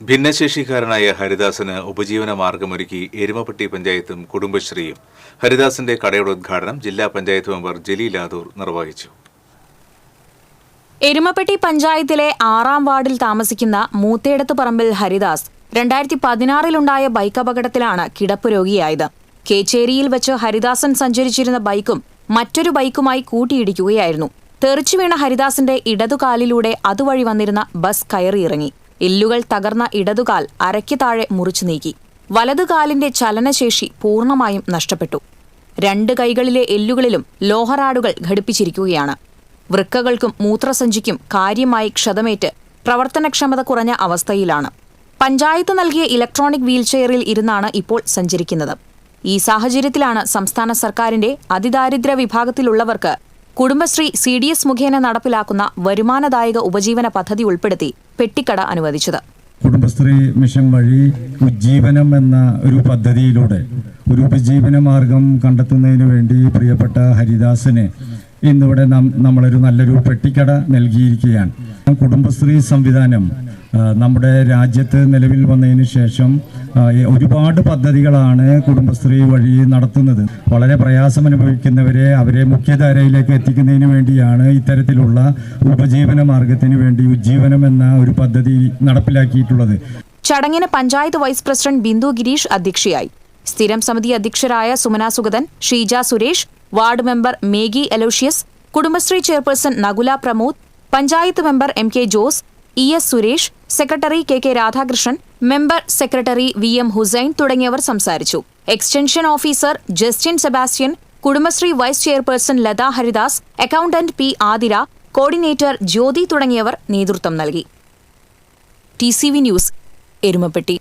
ഭിന്നശേഷിക്കാരനായ ഹരിദാസന് ഉപജീവന മാർഗമൊരുക്കി എരുമപ്പെട്ടി പഞ്ചായത്തും കുടുംബശ്രീയും. ഹരിദാസിന്റെ കടയുടെ ഉദ്ഘാടനം ജില്ലാ പഞ്ചായത്ത് മെമ്പർ ജലീൽ ആദൂർ നിർവഹിച്ചു. എരുമപ്പെട്ടി പഞ്ചായത്തിലെ ആറാം വാർഡിൽ താമസിക്കുന്ന മൂത്തേടത്ത് പറമ്പിൽ ഹരിദാസ് രണ്ടായിരത്തി പതിനാറിലുണ്ടായ ബൈക്ക് അപകടത്തിലാണ് കിടപ്പ് രോഗിയായത്. കേച്ചേരിയിൽ വെച്ച് ഹരിദാസൻ സഞ്ചരിച്ചിരുന്ന ബൈക്കും മറ്റൊരു ബൈക്കുമായി കൂട്ടിയിടിക്കുകയായിരുന്നു. തെറിച്ചു വീണ ഹരിദാസിന്റെ ഇടതുകാലിലൂടെ അതുവഴി വന്നിരുന്ന ബസ് കയറിയിറങ്ങി. എല്ലുകൾ തകർന്ന ഇടതുകാൽ അരയ്ക്ക് താഴെ മുറിച്ചു നീക്കി. വലതുകാലിന്റെ ചലനശേഷി പൂർണമായും നഷ്ടപ്പെട്ടു. രണ്ട് കൈകളിലെ എല്ലുകളിലും ലോഹറാടുകൾ ഘടിപ്പിച്ചിരിക്കുകയാണ്. വൃക്കകൾക്കും മൂത്രസഞ്ചിക്കും കാര്യമായി ക്ഷതമേറ്റ് പ്രവർത്തനക്ഷമത കുറഞ്ഞ അവസ്ഥയിലാണ്. പഞ്ചായത്ത് നൽകിയ ഇലക്ട്രോണിക് വീൽചെയറിൽ ഇരുന്നാണ് ഇപ്പോൾ സഞ്ചരിക്കുന്നത്. ഈ സാഹചര്യത്തിലാണ് സംസ്ഥാന സർക്കാരിന്റെ അതിദാരിദ്ര്യ വിഭാഗത്തിലുള്ളവർക്ക് കുടുംബശ്രീ സി ഡി എസ് മുഖേന നടപ്പിലാക്കുന്ന വരുമാനദായക ഉപജീവന പദ്ധതി ഉൾപ്പെടുത്തി പെട്ടിക്കട അനുവദിച്ചത്. കുടുംബശ്രീ മിഷൻ വഴി ഉജ്ജീവനം എന്ന ഒരു പദ്ധതിയിലൂടെ ഒരു ഉപജീവന മാർഗം കണ്ടെത്തുന്നതിന് വേണ്ടി പ്രിയപ്പെട്ട ഹരിദാസിന് ഇന്നിവിടെ നമ്മളൊരു നല്ലൊരു പെട്ടിക്കട നൽകിയിരിക്കുകയാണ്. കുടുംബശ്രീ സംവിധാനം നമ്മുടെ രാജ്യത്ത് നിലവിൽ വന്നതിന് ശേഷം ഒരുപാട് പദ്ധതികളാണ് കുടുംബശ്രീ വഴി നടത്തുന്നത്. വളരെ പ്രയാസം അനുഭവിക്കുന്നവരെ അവരെ മുഖ്യധാരയിലേക്ക് എത്തിക്കുന്നതിന് വേണ്ടിയാണ് ഇത്തരത്തിലുള്ള ഉപജീവന മാർഗത്തിന് വേണ്ടി ഉജ്ജീവനം എന്ന ഒരു പദ്ധതി നടപ്പിലാക്കിയിട്ടുള്ളത്. ചടങ്ങിന് പഞ്ചായത്ത് വൈസ് പ്രസിഡന്റ് ബിന്ദു ഗിരീഷ് അധ്യക്ഷയായി. സ്ഥിരം സമിതി അധ്യക്ഷരായ Sumana Sugathan Sheeja Suresh ward member Maggie Aloysius Kudumbashree chairperson Nakula Pramod panchayat member M K Jose E S Suresh secretary K K Radhakrishnan member secretary V M Hussain തുടങ്ങിയവർ സംസാരിച്ചു. Extension officer Justin Sebastian Kudumbashree vice chairperson Latha Haridas accountant P Athira coordinator Jyothi തുടങ്ങിയവർ നേതൃത്വം നൽകി. T C V news Erumapetty.